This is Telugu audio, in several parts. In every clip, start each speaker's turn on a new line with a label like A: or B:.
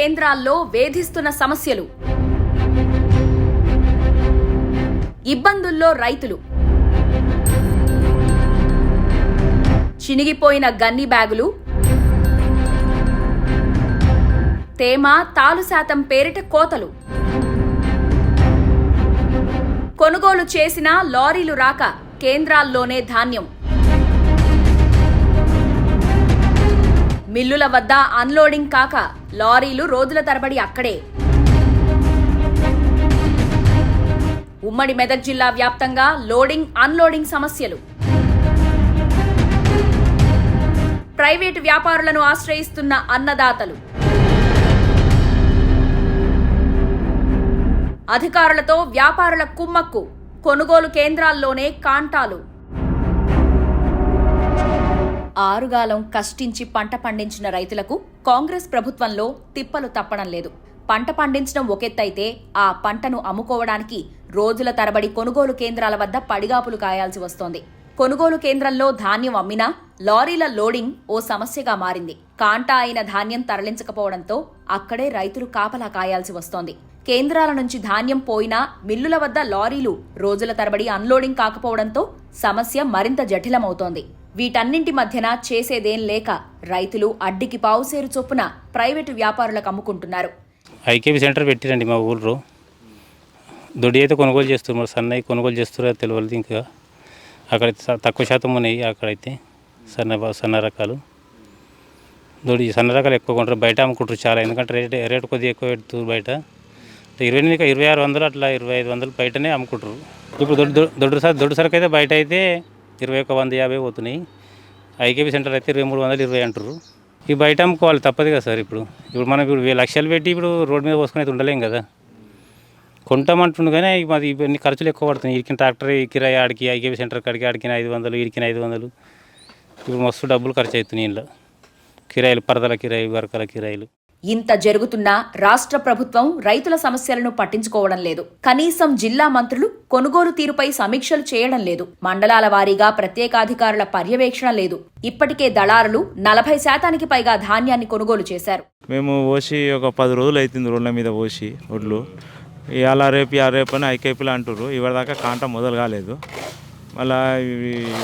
A: కేంద్రాల్లో వేధిస్తున్న సమస్యలు. ఇబ్బందుల్లో రైతులు. చినిగిపోయిన గన్ని బ్యాగులు. తేమ తాలు శాతం పేరిట కోతలు. కొనుగోలు చేసిన లారీలు రాక కేంద్రాల్లోనే ధాన్యం. మిల్లుల వద్ద అన్లోడింగ్ కాక లారీలు రోజుల తరబడి అక్కడే. ఉమ్మడి మెదక్ జిల్లా వ్యాప్తంగా లోడింగ్ అన్లోడింగ్ సమస్యలు. ప్రైవేటు వ్యాపారులను ఆశ్రయిస్తున్న అన్నదాతలు. అధికారులతో వ్యాపారుల కుమ్మక్కు కొనుగోలు కేంద్రాల్లోనే కాంటాలు. ఆరుగాలం కష్టించి పంట పండించిన రైతులకు కాంగ్రెస్ ప్రభుత్వంలో తిప్పలు తప్పడం లేదు. పంట పండించడం ఒకెత్తైతే ఆ పంటను అమ్ముకోవడానికి రోజుల తరబడి కొనుగోలు కేంద్రాల వద్ద పడిగాపులు కాయాల్సి వస్తోంది. కొనుగోలు కేంద్రంలో ధాన్యం అమ్మినా లారీల లోడింగ్ ఓ సమస్యగా మారింది. కాంటా అయిన ధాన్యం తరలించకపోవడంతో అక్కడే రైతులు కాపలా కాయాల్సి వస్తోంది. కేంద్రాల నుంచి ధాన్యం పోయినా మిల్లుల వద్ద లారీలు రోజుల తరబడి అన్లోడింగ్ కాకపోవడంతో సమస్య మరింత జటిలమవుతోంది వీటన్నింటి మధ్యన చేసేదేం లేక రైతులు అడ్డికి పావుసేరు చొప్పున ప్రైవేటు వ్యాపారులకు అమ్ముకుంటున్నారు.
B: ఐకేబీ సెంటర్ పెట్టిరండి మా ఊళ్ళో దొడ్డి అయితే కొనుగోలు చేస్తున్నారు సన్నవి కొనుగోలు చేస్తున్నారు తెలియదు ఇంకా. అక్కడ తక్కువ శాతం ఉన్నాయి అక్కడైతే సన్న సన్న రకాలు. దొడి సన్న రకాలు ఎక్కువ కొంటారు బయట అమ్ముకుంటారు చాలా ఎందుకంటే రేట్ రేట్ కొద్దిగా ఎక్కువ పెడుతుంది బయట. ఇరవై ఎనిమిది ఇరవై ఆరు వందలు అట్లా ఇరవై ఐదు వందలు బయటనే అమ్ముకుంటారు. ఇప్పుడు దొడ్డు దొడ్డు సరుకు దొడ్డు సరుకు అయితే బయట అయితే ఇరవై ఒక వంద యాభై పోతున్నాయి. ఐకేపీ సెంటర్ అయితే ఇరవై మూడు వందలు ఇరవై అంటారు ఈ బయట అమ్ముకోవాలి తప్పదు కదా సార్ ఇప్పుడు. ఇప్పుడు మనం ఇప్పుడు లక్షలు పెట్టి ఇప్పుడు రోడ్డు మీద పోసుకుని అయితే ఉండలేం కదా. కొంటామంటుండు కానీ మాది ఇవన్నీ ఖర్చులు ఎక్కువ పడుతున్నాయి. ఇరికిన ట్రాక్టర్ కిరాయి ఆడికి ఐకేపీ సెంటర్ కాడికి ఆడికిన ఐదు వందలు ఇరికిన ఐదు వందలు. ఇప్పుడు మస్తు డబ్బులు ఖర్చు అవుతున్నాయి ఇంట్లో. కిరాయిలు పరదల కిరాయి వరకల కిరాయిలు.
A: ఇంత జరుగుతున్నా రాష్ట్ర ప్రభుత్వం రైతుల సమస్యలను పట్టించుకోవడం లేదు. కనీసం జిల్లా మంత్రులు కొనుగోలు తీరుపై సమీక్షలు చేయడం లేదు. మండలాల వారీగా ప్రత్యేకాధికారుల పర్యవేక్షణ లేదు. ఇప్పటికే దళారులు నలభై శాతానికి పైగా ధాన్యాన్ని కొనుగోలు చేశారు.
C: మేము ఓసి ఒక పది రోజులు అవుతుంది రోడ్ల మీద ఓసి ఒడ్లు. ఇవాళ రేపు ఆ రేపు అని ఐకేపీలు అంటారు ఇవాళ కాంట మొదలు కాలేదు. మళ్ళీ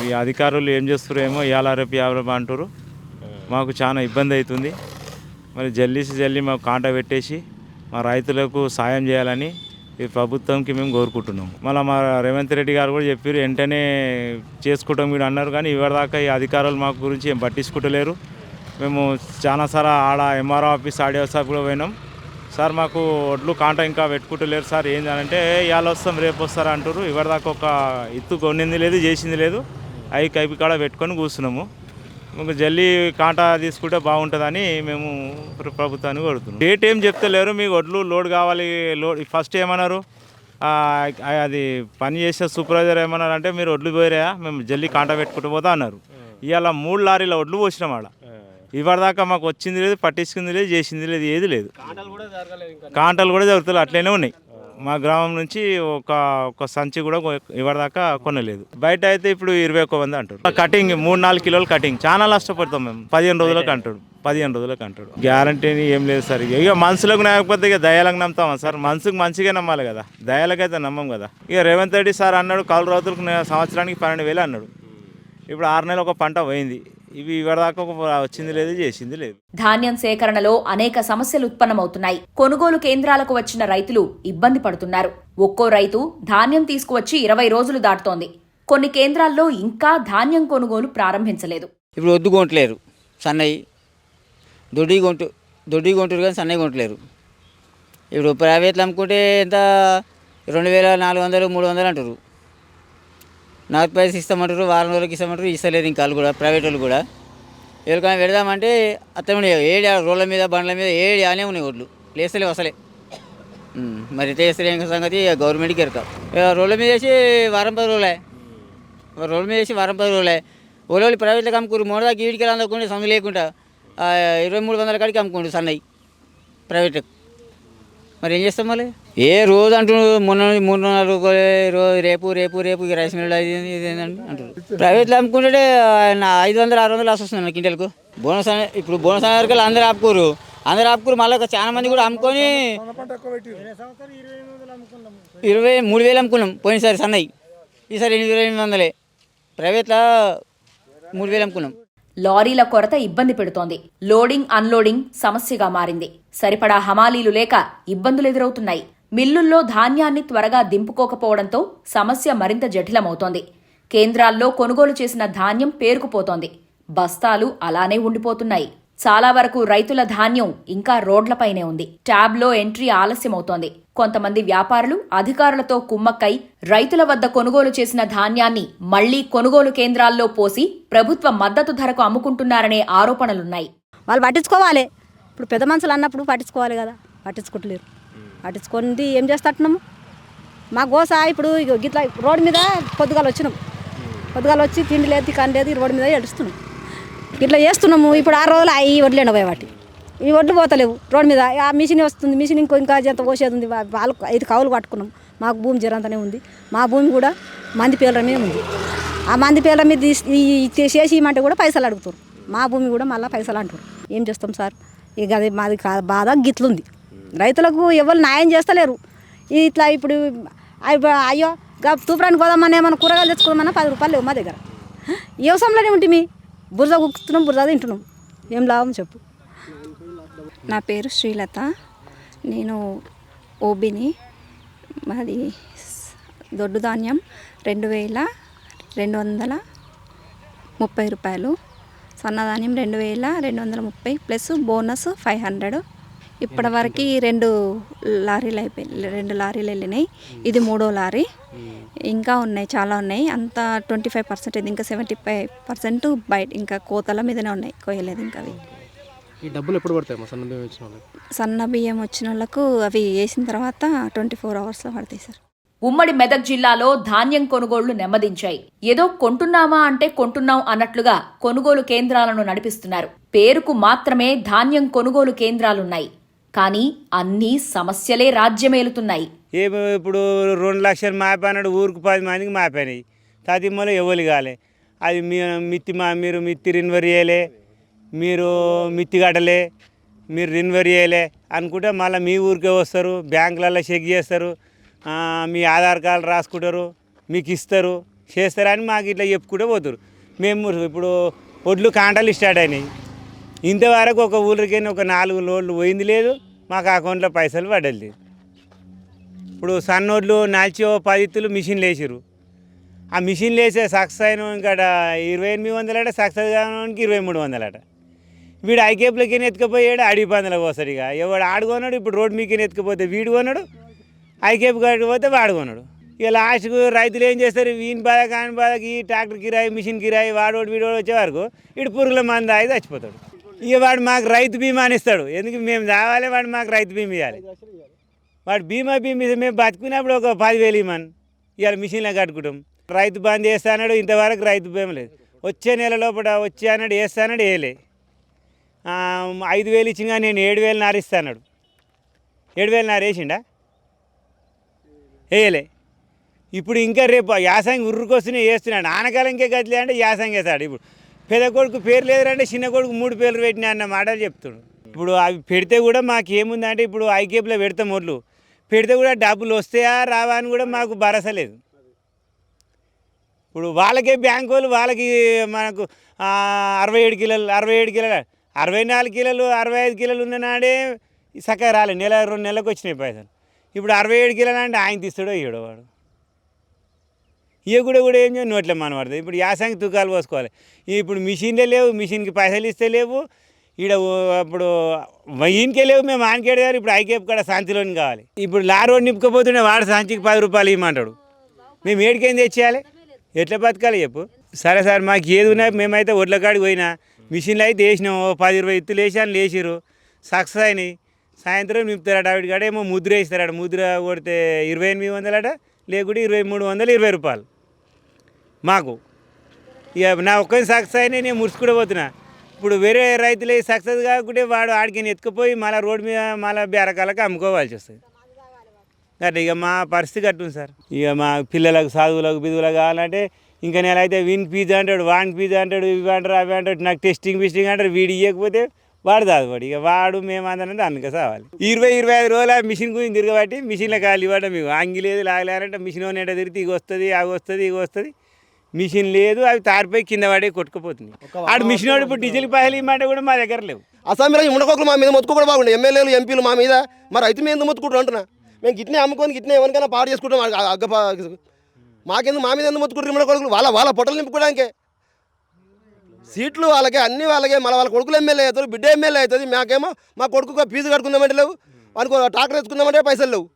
C: ఈ అధికారులు ఏం చేస్తారేమో ఇవాళ రేపు ఇవాళ రేపు అంటారు మాకు చాలా ఇబ్బంది అవుతుంది. మరి జల్లీసి జల్లి మాకు కాంట పెట్టేసి మా రైతులకు సాయం చేయాలని ఈ ప్రభుత్వంకి మేము కోరుకుంటున్నాం. మళ్ళీ మా రేవంత్ రెడ్డి గారు కూడా చెప్పారు వెంటనే చేసుకుంటాం మీరు అన్నారు. కానీ ఇవాళదాకా ఈ అధికారులు మా గురించి ఏం పట్టించుకుంటలేరు మేము చాలా సార్ ఆడ ఎంఆర్ఓ ఆఫీస్ ఆడియో ఆఫీస్ కూడా పోయినాం. సార్ మాకు ఒడ్లు కాంట ఇంకా పెట్టుకుంటలేరు సార్. ఏంది? అని అంటే ఇవాళ వస్తాం రేపు వస్తారా అంటారు ఇవాళదాకా ఒక ఇత్తు కొనింది లేదు చేసింది లేదు. అవి కైపి కాడ పెట్టుకొని కూర్చున్నాము. జల్లి కాంటా తీసుకుంటే బాగుంటుందని మేము ప్ర- ప్రభుత్వాన్ని కోరుతున్నాం. డేట్ ఏం చెప్తలేరు మీకు ఒడ్లు లోడ్ కావాలి లోడ్ ఫస్ట్ ఏమన్నారు? ఆ, అది పని చేసే సూపర్వైజర్ ఏమన్నారు అంటే మీరు ఒడ్లు పోయారా మేము జల్లి కాంటా పెట్టుకుంటూ పోతా అన్నారు. ఇవాళ మూడు లారీల ఒడ్లు పోసినాం ఆడ. ఇవాళదాకా మాకు వచ్చింది లేదు పట్టించుకుంది లేదు చేసింది లేదు ఏది లేదు. కాంటలు కూడా జరుగుతుంది అట్లనే ఉన్నాయి. మా గ్రామం నుంచి ఒక ఒక సంచి కూడా ఇవ్వదాకా కొనలేదు. బయట అయితే ఇప్పుడు ఇరవై ఒక్క మంది అంటారు కటింగ్ మూడు నాలుగు కిలోలు కటింగ్. చాలా నష్టపడతాం మేము. పదిహేను రోజులకు అంటాడు పదిహేను రోజులకు అంటాడు గ్యారంటీని ఏం లేదు సార్. ఇక మనుషులకు నమ్మకపోతే ఇక దయాలకు నమ్ముతామా సార్? మనసుకు మంచిగా నమ్మాలి కదా. దయాలకైతే నమ్మం కదా. ఇక రేవంత్ రెడ్డి సార్ అన్నాడు కౌలు రైతులకు సంవత్సరానికి పన్నెండు వేలు అన్నాడు. ఇప్పుడు ఆరు నెలలు ఒక పంట పోయింది. ఇవి వచ్చింది లేదు చేసింది లేదు.
A: ధాన్యం సేకరణలో అనేక సమస్యలు ఉత్పన్నమవుతున్నాయి. కొనుగోలు కేంద్రాలకు వచ్చిన రైతులు ఇబ్బంది పడుతున్నారు. ఒక్కో రైతు ధాన్యం తీసుకువచ్చి ఇరవై రోజులు దాటుతోంది. కొన్ని కేంద్రాల్లో ఇంకా ధాన్యం కొనుగోలు ప్రారంభించలేదు.
D: ఇప్పుడు వద్దు కొంటలేరు సన్నయి. దొడ్డి కొంటు దొడ్డి కొంటారు కానీ సన్నయి కొంటలేరు ఇప్పుడు ప్రైవేట్లు అమ్ముకుంటే ఎంత? రెండు వేల నాలుగు వందలు మూడు వందలు అంటారు నాకు పైసలు ఇస్తామంటారు వారం రోజులకి ఇస్తామంటారు ఇస్తలేదు ఇంకా వాళ్ళు కూడా ప్రైవేట్ వాళ్ళు కూడా. ఎవరికైనా పెడదామంటే అత్తమని ఏడు రోడ్ల మీద బండ్ల మీద ఏడు ఆనే ఉన్నాయి ఒడ్లు లేస్తలేవు అసలే. మరి చేస్తలేం సంగతి గవర్నమెంట్కి ఎరక. రోడ్ల మీద వేసి వారం పది రోజులే. రోడ్ల మీద వేసి వారం పది రోజులే. ఓలోళ్ళు ప్రైవేట్లకు అమ్ముకోరు మూడదాకి వీడికి వెళ్ళాలనుకుంటే అందుకుంటే సందు లేకుండా ఇరవై మూడు వందల కాడికి అమ్ముకోండి సన్నయ్య ప్రైవేట్ మరి ఏం చేస్తాం మళ్ళీ? ఏ రోజు అంటున్నారు మొన్న మూడు నాలుగు రోజు రేపు రేపు రేపు రైస్ మిల్ అది ఇది అంటారు ప్రైవేట్లో అమ్ముకుంటే ఐదు వందలు ఆరు వందలు వస్తున్నాను వస్తుంది బోనస్ ఇప్పుడు బోనస్ అనే వరకు అందరూ ఆపుకోరు. అందరు ఆపుకురు మళ్ళీ ఒక చాలా మంది కూడా అమ్ముకొని ఇరవై మూడు వేలు అమ్ముకున్నాం పోయినసారి సన్నయ్య ఈసారి ఎనిమిది ఎనిమిది వందలే. ప్రైవేట్లో మూడు వేలు అమ్ముకున్నాం.
A: లారీల కొరత ఇబ్బంది పెడుతోంది. లోడింగ్ అన్లోడింగ్ సమస్యగా మారింది. సరిపడా హమాలీలు లేక ఇబ్బందులు ఎదురవుతున్నాయి. మిల్లుల్లో ధాన్యాన్ని త్వరగా దింపుకోకపోవడంతో సమస్య మరింత జటిలమవుతోంది కేంద్రాల్లో కొనుగోలు చేసిన ధాన్యం పేరుకుపోతోంది. బస్తాలు అలానే ఉండిపోతున్నాయి. చాలా వరకు రైతుల ధాన్యం ఇంకా రోడ్లపైనే ఉంది. ట్యాబ్లో ఎంట్రీ ఆలస్యమవుతోంది. కొంతమంది వ్యాపారులు అధికారులతో కుమ్మక్కై రైతుల వద్ద కొనుగోలు చేసిన ధాన్యాన్ని మళ్ళీ కొనుగోలు కేంద్రాల్లో పోసి ప్రభుత్వ మద్దతు ధరకు అమ్ముకుంటున్నారనే ఆరోపణలున్నాయి.
E: వాళ్ళు పట్టించుకోవాలి. ఇప్పుడు పెద్ద మనుషులు అన్నప్పుడు పట్టించుకోవాలి కదా. పట్టించుకోవట్లేరు పట్టించుకుంది ఏం చేస్తట్టున్నాము మా గోస ఇప్పుడు గిట్లా రోడ్డు మీద పొద్దుగాల వచ్చినాం. పొద్దుగాల వచ్చి తిండి లేదు కానీ లేదు రోడ్డు మీద ఏడుస్తున్నాం. ఇట్లా చేస్తున్నాము ఇప్పుడు ఆరు రోజులు అవి వడ్లు ఎండబోయే వాటి ఈ వడ్లు పోతలేవు రోడ్డు మీద ఆ మిషన్ వస్తుంది మిషన్ ఇంకో ఇంకా ఎంత పోసేది ఉంది వాళ్ళు ఐదు కవులు కట్టుకున్నాం. మాకు భూమి జరంతనే ఉంది. మా భూమి కూడా మంది పేర్ల మీద ఉంది. ఆ మంది పేర్ల మీద తీసి- ఈ చేసి కూడా పైసలు అడుగుతారు. మా భూమి కూడా మళ్ళీ పైసలు అంటారు. ఏం చేస్తాం సార్? ఇక అది మాది కా- బాధ గిట్లుంది. రైతులకు ఎవరు న్యాయం చేస్తలేరు. ఇట్లా ఇప్పుడు అయ్యో తూపరానికి తూపురానికి పోదామని ఏమైనా కూరగాయలు తెచ్చుకోదామన్నా పది రూపాయలు లేవు మా దగ్గర. వ్యవసాయంలోనే ఉంటుంది బురద కుక్కుతున్నాం బురద తింటున్నాం. ఏం లాభం చెప్పు.
F: నా పేరు శ్రీలత. నేను ఓబిని. మాది దొడ్డు ధాన్యం రెండు వేల రెండు వందల ముప్పై రూపాయలు. సన్నధాన్యం రెండు వేల రెండు వందల ముప్పై ప్లస్ బోనస్ ఫైవ్ హండ్రెడ్. ఇప్పటివరకు రెండు లారీలు అయిపోయి రెండు లారీలు వెళ్ళినాయి. ఇది మూడో లారీ. ఇంకా ఉన్నాయి చాలా ఉన్నాయి. అంతా ట్వంటీ ఫైవ్ పర్సెంట్ ఇంకా సెవెంటీ ఫైవ్ పర్సెంట్ బయట ఇంకా కోతల మీదనే ఉన్నాయి కోయలేదు ఇంకా అవి.
G: ఈ డబ్బులు ఎప్పుడు పడతాయి సన్న బియ్యం వాళ్ళకి?
F: సన్న బియ్యం వచ్చిన వాళ్ళకు అవి వేసిన తర్వాత ట్వంటీ ఫోర్ అవర్స్లో పడతాయి సార్.
A: ఉమ్మడి మెదక్ జిల్లాలో ధాన్యం కొనుగోళ్ళు నెమ్మదించాయి. ఏదో కొంటున్నామా అంటే కొంటున్నాం అన్నట్లుగా కొనుగోలు కేంద్రాలను నడిపిస్తున్నారు. పేరుకు మాత్రమే ధాన్యం కొనుగోలు కేంద్రాలున్నాయి. కానీ అన్నీ సమస్యలే రాజ్యమేలుతున్నాయి.
H: ఏమో ఇప్పుడు రెండు లక్షలు మాపానాడు ఊరికి పది మందికి మాపాయినాయి తదిమ్మలో ఎవరు కాలే. అది మీ మిత్తి మా మీరు మిత్తి రిన్వర్ చేయలే మీరు మిత్తి కట్టలే మీరు రిన్వర్ చేయలే అనుకుంటే మళ్ళీ మీ ఊరికే వస్తారు బ్యాంకులలో చెక్ చేస్తారు మీ ఆధార్ కార్డు రాసుకుంటారు మీకు ఇస్తారు చేస్తారని మాకు ఇట్లా చెప్పుకుంటూ పోతారు. మేము ఇప్పుడు ఒడ్లు కాంటాలు స్టార్ట్ అయినాయి. ఇంతవరకు ఒక ఊరికైనా ఒక నాలుగు లోడ్లు పోయింది లేదు మాకు అకౌంట్లో పైసలు పడలేదు. ఇప్పుడు సన్నోళ్ళు నాల్చి ఓ పది మిషన్లు వేసిర్రు. ఆ మిషన్లు వేసే సక్సెస్ అయిన ఇంకా ఇరవై ఎనిమిది వందలట సక్సెస్ కావడానికి ఇరవై మూడు వందలట. వీడు ఐకేపులకి ఎత్తుకపోయాడు అడవి పందులకు పోస్తాడు ఇక. ఎవడు ఆడుకున్నాడు ఇప్పుడు రోడ్ మీకి ఎత్తుకపోతే వీడు కొన్నాడు ఐకేపు పోతే వాడు కొన్నాడు. ఇక లాస్ట్కు రైతులు ఏం చేస్తారు వీని బాధ కాని బాధకి ట్రాక్టర్ కిరాయి మిషన్ కిరాయి వాడోడు వీడోడు వచ్చే వరకు ఇటు పురుగుల మంది ఆగి చచ్చిపోతాడు. ఇక వాడు మాకు రైతు బీమా అని ఇస్తాడు. ఎందుకు మేము రావాలి వాడు మాకు రైతు బీమా ఇవ్వాలి. వాడు బీమా బీమా మేము బతుకున్నప్పుడు ఒక పదివేలు ఇవ్వమని. ఇవాళ మిషన్లో కట్టుకుంటాం. రైతు బంద్ చేస్తానాడు ఇంతవరకు రైతు భయం లేదు. వచ్చే నెల లోపల వచ్చే అన్నాడు వేస్తానాడు వేయలే. ఐదు వేలు ఇచ్చింగా నేను ఏడు వేలు నారు ఏడు వేలు నారేసిండా వేయలే. ఇప్పుడు ఇంకా రేపు యాసంగి ఉర్రుకొస్తూనే వేస్తున్నాడు ఆనకాలంకే గదిలే అంటే యాసంగి వేస్తాడు. ఇప్పుడు పెద్ద కొడుకు పేరు లేదంటే చిన్న కొడుకు మూడు పేర్లు పెట్టినా అన్న మాటలు చెప్తాడు ఇప్పుడు అవి పెడితే కూడా మాకు ఏముందంటే ఇప్పుడు ఐకేప్లో పెడతాం ఒళ్ళు. పెడితే కూడా డబ్బులు వస్తాయా రావా అని కూడా మాకు భరోసా లేదు. ఇప్పుడు వాళ్ళకే బ్యాంకు వాళ్ళు వాళ్ళకి మనకు అరవై ఏడు కిలోలు అరవై ఏడు కిలోలు అరవై నాలుగు కిలోలు అరవై ఐదు కిలోలు ఉన్న నాడే చక్కగా రాలేదు నెల రెండు నెలలకు వచ్చినాయి పైసలు. ఇప్పుడు అరవై ఏడు కిలోలు అంటే ఆయన తీస్తాడో ఇయ్యడో వాడు. ఇక కూడా కూడా ఏం చేయ నోట్లే మనబడుతుంది ఇప్పుడు యాసంగి తూకాలు పోసుకోవాలి. ఇప్పుడు మిషన్లే లేవు మిషన్కి పైసలు ఇస్తే లేవు ఈడ ఓ- అప్పుడు ఈయనకే లేవు మేము ఆనకేడు గారు ఇప్పుడు ఐకేపు కూడా శాంతిలోని కావాలి. ఇప్పుడు లారోడ్ నింపుకపోతుండే వాడు శాంతికి పది రూపాయలు ఇవ్వమంటాడు. మేము ఏడికేం తెచ్చేయాలి? ఎట్లా బతకాలి చెప్పు? సరే సార్ మాకు ఏది ఉన్నా మేమైతే ఒడ్ల కాడికి పోయినా మిషన్లు అయితే వేసినాం ఓ పది ఇరవై ఎత్తులు వేసాను లేచిరు సక్సెస్ అయినాయి. సాయంత్రం నింపుతారట ఆవిడ కాడ ఏమో ముద్ర వేస్తారట. ముద్ర కొడితే ఇరవై ఎనిమిది వందలట లేకుంటే ఇరవై మూడు వందలు ఇరవై రూపాయలు. మాకు. ఇక నా ఒక్కరి సక్సెస్ అయినా నేను ముడుచుకుంటూ పోతున్నా ఇప్పుడు వేరే రైతులు సక్సెస్ కాకుంటే వాడు ఆడికి ఎత్తుకుపోయి మళ్ళీ రోడ్డు మీద మళ్ళీ బేరకాలకు అమ్ముకోవాల్సి వస్తుంది. అట్లా ఇక మా పరిస్థితి అట్టుంది సార్. ఇక మా పిల్లలకు చదువులకు బిధువులకు కావాలంటే ఇంకా నేను అయితే విన్ ఫీజు అంటాడు వాన్ ఫీజు అంటాడు ఇవి అంటారు అవి అంటాడు నాకు టెస్టింగ్ ఫిస్టింగ్ అంటారు వీడి ఇవ్వకపోతే వాడు దాదువాడు ఇక వాడు మేమందరం దానికి సావాలి. ఇరవై ఇరవై ఐదు రోజులు ఆ మిషన్ గురించి తిరగబట్టి మిషన్లో కాలు ఇవ్వడం మీకు అంగిలేదు లాగలేరంటే మిషన్ ఓనేట తిరిగితే ఇక వస్తుంది అవి వస్తుంది ఇక వస్తుంది. మిషన్ లేదు అవి తారిపోయి కింద పడి కొట్టుకుపోతుంది ఆడు మిషన్ వాడు ఇప్పుడు డీజిల్ పైసలు ఇమ్మంటే కూడా మా దగ్గర లేవు.
I: అసెంబ్లీలో ఉండకోకులు మా మీద మొత్తుకోవడం బాగుండే. ఎమ్మెల్యేలు ఎంపీలు మా మీద. మరి అయితే మేము ఎందుకు మొత్తుకుంటాం అంటున్నా? మేము గిట్నే అమ్ముకొని గిట్నే ఎవరికైనా పాడు చేసుకుంటాం. అగ్గ మాకెందుకు మా మీద ఎందుకు మొత్తుకుంటారు ఇమ్మడ కొడుకులు వాళ్ళ వాళ్ళ పొట్టలు నింపుకోవడానికే. సీట్లు వాళ్ళకే అన్ని వాళ్ళకే. మళ్ళీ వాళ్ళ కొడుకులు ఎమ్మెల్యే అవుతారు బిడ్డ ఎమ్మెల్యే అవుతుంది మాకేమో మా కొడుకు ఫీజు కట్టుకుందామంటే లేవు. వానికి ట్రాక్టర్ వేసుకుందామంటే పైసలు లేవు.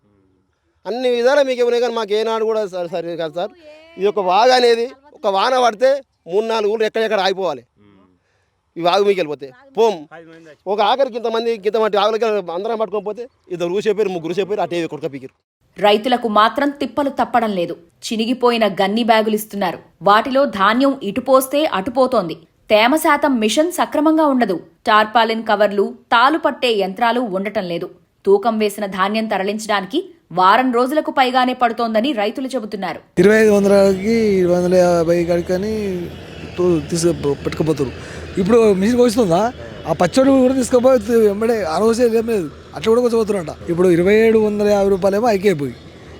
I: అన్ని విధాలు మీకు ఇవ్వనే కానీ మాకు ఏనాడు కూడా సరే సరే కాదు సార్. ఇది ఒక వాగు అనేది. ఒక వాన పడితే మూడు నాలుగు ఊళ్ళు ఎక్కడెక్కడ ఆగిపోవాలి. ఈ వాగు మీకు వెళ్ళిపోతే. పోం. ఒక ఆఖరికి ఇంతమంది ఇంతమంది ఆగులకి అందరం పట్టుకొని పోతే ఇద్దరు ఊసేపోయారు ముగ్గురు ఊసేపోయారు అటే కొడుక పీకిరు.
A: రైతులకు మాత్రం తిప్పలు తప్పడం లేదు. చినిగిపోయిన గన్ని బ్యాగులు ఇస్తున్నారు. వాటిలో ధాన్యం ఇటుపోస్తే అటుపోతోంది తేమ శాతం మిషన్ సక్రమంగా ఉండదు. టార్పాలిన్ కవర్లు తాలు పట్టే యంత్రాలు ఉండటం లేదు. తూకం వేసిన ధాన్యం తరలించడానికి వారం రోజులకు పైగానే పడుతోందని రైతులు చెబుతున్నారు.
J: ఇరవై ఐదు వందలకి ఇరవై వందల యాభై కాడికి తీసుకు పెట్టుకుపోతారు. ఇప్పుడు మిషన్ వస్తుందా ఆ పచ్చడి కూడా తీసుకుపోయి వెంబడే ఆ రోజే ఏం లేదు. అట్లా కూడా కొంచెం పోతున్నట్ట ఇప్పుడు ఇరవై ఏడు వందల యాభై రూపాయలేమో అయిపోయి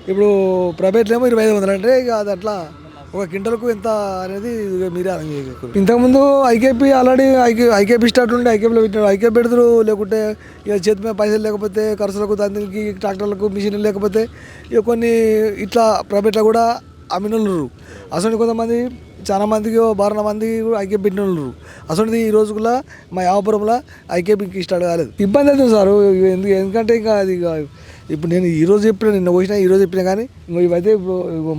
J: ఇప్పుడు ప్రైవేట్లో ఏమో ఇరవై ఐదు వందలు అంటే ఇక అది అట్లా ఒక క్వింటల్కు ఎంత అనేది మీరే అర్థం చేయగలరు ఇంతకుముందు IKP already IK IKP start ఉండే ఐకేపీలో పెట్టినారు. ఐకేపీ పెడతారు లేకుంటే ఇక చేతి మీద పైసలు లేకపోతే ఖర్చులకు దానికి ట్రాక్టర్లకు మిషన్లు లేకపోతే ఇక కొన్ని ఇట్లా ప్రైవేట్లో కూడా అమ్మిన అసలు కొంతమంది చాలా మందికి బారణ మందికి ఐకే పెట్టిన వాళ్ళు. అసలు ఈ కూడా మా యావపురంలో ఐకేపీకి స్టార్ట్ కాలేదు. ఇబ్బంది అవుతుంది సార్ ఎందుకంటే ఇంకా అది ఇప్పుడు నేను ఈ రోజు చెప్పిన నిన్న కోసినా ఈ రోజు చెప్పినా కానీ ఇంకో ఇవైతే ఇప్పుడు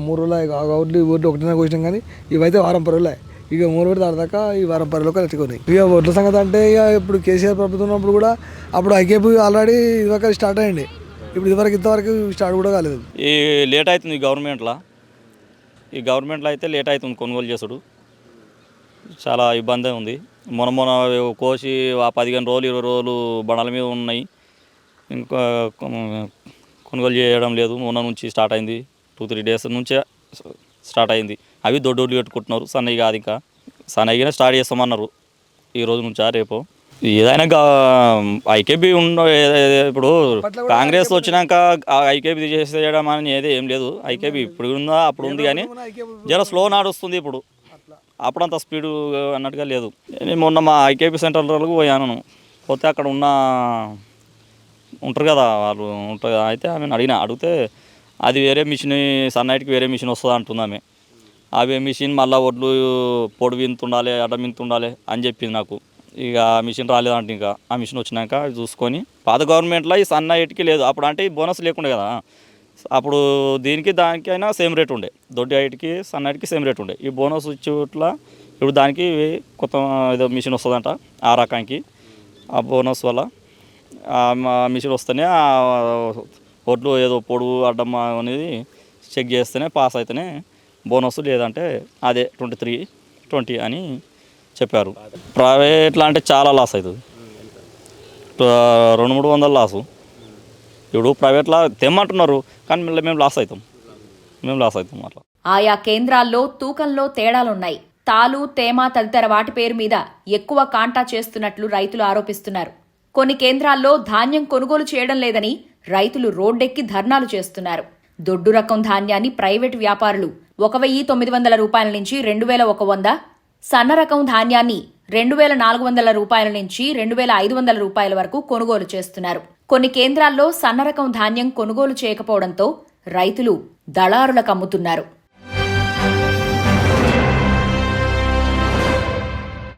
J: మూడు రోజులు ఒకటి ఒకటి ఒకటిన కోసినాం కానీ ఇవైతే వారం పరువులే ఇక మూడు పెడితే దాకా ఈ వారం పరువులకు ఎత్తుకున్నాయి ఇక ఒడ్ల సంగతి అంటే ఇక ఇప్పుడు కేసీఆర్ ప్రభుత్వం ఉన్నప్పుడు కూడా అప్పుడు ఐకేపీ ఆల్రెడీ ఇదివరకు స్టార్ట్ అయ్యండి ఇప్పుడు ఇదివరకు ఇంతవరకు స్టార్ట్ కూడా కాలేదు.
K: ఈ లేట్ అవుతుంది ఈ గవర్నమెంట్లో. ఈ గవర్నమెంట్లో అయితే లేట్ అవుతుంది కొనుగోలు చేసుడు. చాలా ఇబ్బంది ఉంది. మొన్న మొన్న కోసి ఆ పదిహేను రోజులు ఇరవై రోజులు బండల మీద ఉన్నాయి. ఇంకా కొను- కొనుగోలు చేయడం లేదు. మొన్న నుంచి స్టార్ట్ అయింది. టూ త్రీ డేస్ నుంచే స్టార్ట్ అయింది. అవి దొడ్డోళ్ళు పెట్టుకుంటున్నారు. సన్నయ్య కాదు ఇంకా. సన్నయ్యనే స్టార్ట్ చేస్తామన్నారు. ఈ రోజు నుంచా రేపు. ఏదైనా ఐకేబీ ఉన్న ఇప్పుడు కాంగ్రెస్ వచ్చినాక ఐకేబీ చేసేయడం అని ఏది ఏం లేదు. ఐకేబీ ఇప్పుడు ఉందా అప్పుడు ఉంది కానీ జర స్లో నడుస్తుంది ఇప్పుడు. అప్పుడంత స్పీడ్ అన్నట్టుగా లేదు. నేను మొన్న మా ఐకేపీ సెంటర్లకు పోయాను. పోతే అక్కడ ఉన్న ఉంటారు కదా వాళ్ళు ఉంటారు కదా, అయితే ఆమెను అడిగిన అడిగితే అది వేరే మిషన్ సన్నైట్కి వేరే మిషన్ వస్తుంది అంటుంది ఆమె. అవి మిషన్ మళ్ళీ ఒడ్లు పొడి వింతుండాలి అడ్డ వింతుండాలి అని చెప్పింది నాకు. ఇక ఆ మిషన్ రాలేదంట ఇంకా. ఆ మిషన్ వచ్చినాక అవి చూసుకొని పాత గవర్నమెంట్లో ఈ సన్నైట్కి లేదు. అప్పుడు అంటే ఈ బోనస్ లేకుండే కదా. అప్పుడు దీనికి దానికి అయినా సేమ్ రేట్ ఉండే. దొడ్డి హైట్కి సన్నైట్కి సేమ్ రేట్ ఉండే. ఈ బోనస్ ఇచ్చేట్ల ఇప్పుడు దానికి కొత్త ఏదో మిషన్ వస్తుందంట ఆ రకానికి. ఆ బోనస్ వల్ల మిషన్ వస్తేనే ఒడ్లు ఏదో పొడుగు అడ్డం అనేది చెక్ చేస్తేనే పాస్ అయితేనే బోనస్ లేదంటే అదే ట్వంటీ త్రీ ట్వంటీ అని చెప్పారు. ప్రైవేట్లో అంటే చాలా లాస్ అవుతుంది రెండు మూడు వందల లాసు ఇప్పుడు ప్రైవేట్లో తెమ్మంటున్నారు కానీ మళ్ళీ మేము లాస్ అవుతాం. మేము లాస్ అవుతాం అట్లా.
A: ఆయా కేంద్రాల్లో తూకంలో తేడాలున్నాయి. తాలు తేమ తదితర వాటి పేరు మీద ఎక్కువ కాంటా చేస్తున్నట్లు రైతులు ఆరోపిస్తున్నారు. కొన్ని కేంద్రాల్లో ధాన్యం కొనుగోలు చేయడం లేదని రైతులు రోడ్డెక్కి ధర్నాలు చేస్తున్నారు. దొడ్డు రకం ధాన్యాన్ని ప్రైవేటు వ్యాపారులు ఒక వెయ్యి తొమ్మిది వందల రూపాయల నుంచి రెండు వేల ఒక వంద సన్న రకం ధాన్యాన్ని రెండు వేల నాలుగు వందల రూపాయల నుంచి రెండు వేల ఐదు వందల రూపాయల వరకు కొనుగోలు చేస్తున్నారు. కొన్ని కేంద్రాల్లో సన్న రకం ధాన్యం కొనుగోలు చేయకపోవడంతో రైతులు దళారులకు అమ్ముతున్నారు.